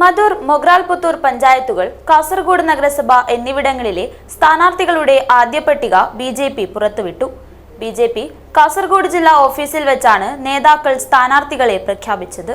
മധൂർ മൊഗ്രാൽപുത്തൂർ പഞ്ചായത്തുകൾ കാസർഗോഡ് നഗരസഭ എന്നിവിടങ്ങളിലെ സ്ഥാനാർത്ഥികളുടെ ആദ്യ പട്ടിക ബി ജെ പി പുറത്തുവിട്ടു. ബി ജെ പി കാസർഗോഡ് ജില്ലാ ഓഫീസിൽ വെച്ചാണ് നേതാക്കൾ സ്ഥാനാർത്ഥികളെ പ്രഖ്യാപിച്ചത്.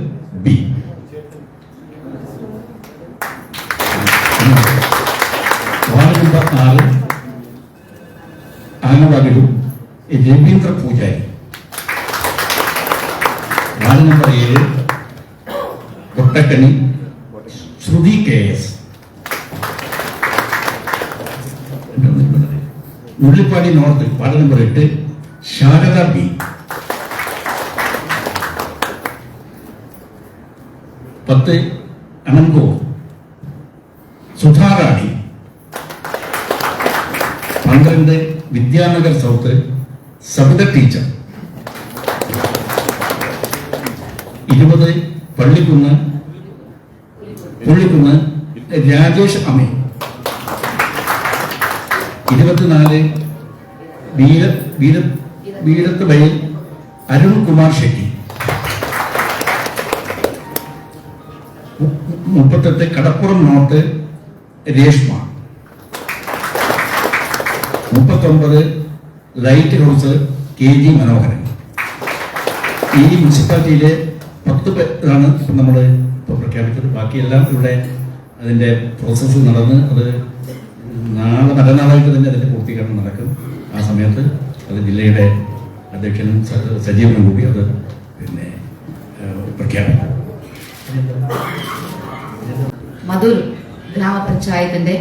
രവീന്ദ്ര പൂജാരി. വാർഡ് നമ്പർ ഏഴ് Kottakkani Shruti K S. Ullippadi north ward number എട്ട് ശാരദ ബി. പത്ത് അനങ്കോ സുധാറാണി. പന്ത്രണ്ട് വിദ്യാനഗർ സൗത്ത്. സബിത ടീച്ചർ. ഇരുപത് പള്ളിക്കുന്ന് പുള്ളിക്കുന്ന് രാജേഷ് അമേ ഇരുപത്തിനാല് വീര വീര വീരത്ത് വയൽ അരുൺ കുമാർ ഷെട്ടി. മുപ്പത്തെട്ട് കടപ്പുറം നോട്ട് രേഷ്മ. മുപ്പത്തൊമ്പത് ലൈറ്റ് കൗൺസിലർ കെ ജി മനോഹരൻ. ഈ മുനിസിപ്പാലിറ്റിയിലെ പത്ത് പേരാണ് നമ്മൾ ഇപ്പോൾ പ്രഖ്യാപിച്ചത്. ബാക്കിയെല്ലാം ഇവിടെ അതിന്റെ പ്രോസസ്സ് നടന്ന് അത് നാളെ മറ്റന്നാളായിട്ട് തന്നെ അതിന്റെ പൂർത്തീകരണം നടക്കും. ആ സമയത്ത് അത് ജില്ലയുടെ അധ്യക്ഷനും സജീവനും കൂടി അത് പിന്നെ പ്രഖ്യാപിക്കും. മധുർ ഗ്രാമപഞ്ചായത്തിന്റെ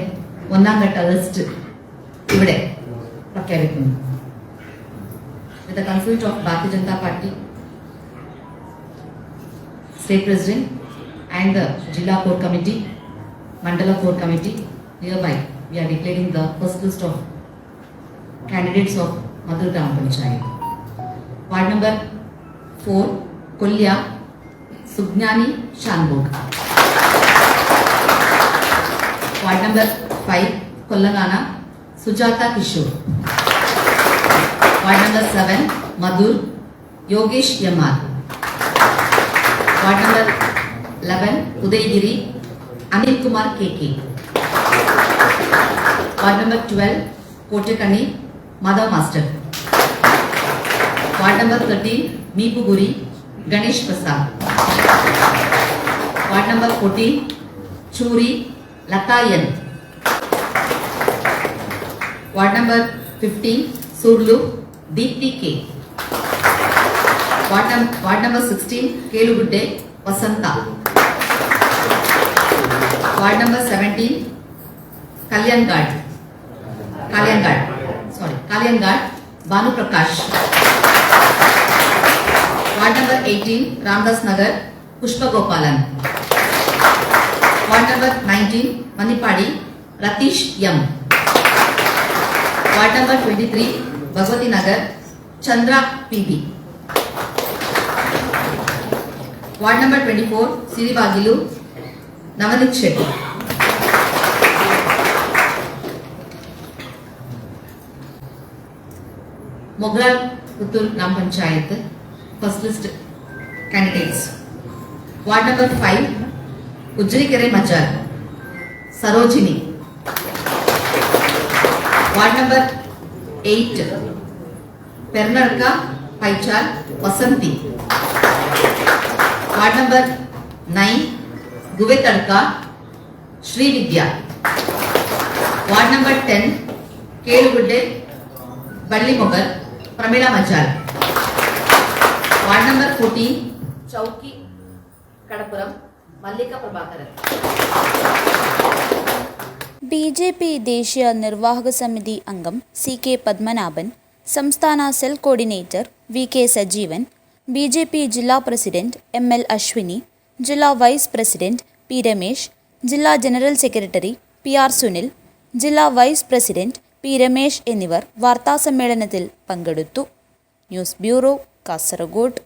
ഒന്നാം ഘട്ട ലിസ്റ്റ് ഇവിടെ പ്രഖ്യാപിക്കുന്നു. with the confluence of Bharatiya Janta Party, State President and the Jilla Court Committee, Mandala Court Committee, hereby we are declaring the first list of candidates of Madhur Gram Panchayat. Ward number 4, Kulya Sugnani Shanbog. Ward number 5, Kollangana Sujata Kishore. Ward number seven Madhur Yogesh MR ward number eleven Udayagiri Anil Kumar KK ward number twelve Kotakani Madhav master ward number thirteen Meepuguri Ganesh Prasad ward number fourteen Churi Lathayan ward number fifteen Surlu Deepti K ward ward number sixteen Kelugudde Vasantha. Ward number seventeen Kalyan Ghat Kalyan Ghat sorry Kalyan Ghat Bhanuprakash. Ward number eighteen Ramdas Nagar Pushpagopalan. Ward number nineteen Manipadi Ratheesh M. Ward number twenty three Bhagavathi Nagar, Chandra PP. Ward number twenty four, Siribagilu Navneet Shetty. Mogral Puttur gram panchayat first list candidates ward number five Ujjarikere Majar Sarojini. Ward number eight Peranar का pie chart Vasanthi ward number nine Guvethad का Shri Vidya ward number ten Kelugudde Balli Mogal Pramila Machal ward number fourteen Chowki Kadappuram Mallika Prabhakar B J P ദേശീയ നിർവാഹക സമിതി അംഗം C K Padmanabhan സംസ്ഥാന cell coordinator V K Sajeevan B J P ജില്ലാ president M L Ashwini ജില്ലാ vice president P Ramesh ജില്ലാ general secretary P R Sunil ജില്ലാ vice president P Ramesh എന്നിവർ വാർത്താസമ്മേളനത്തിൽ പങ്കെടുത്തു. News bureau Kasaragod.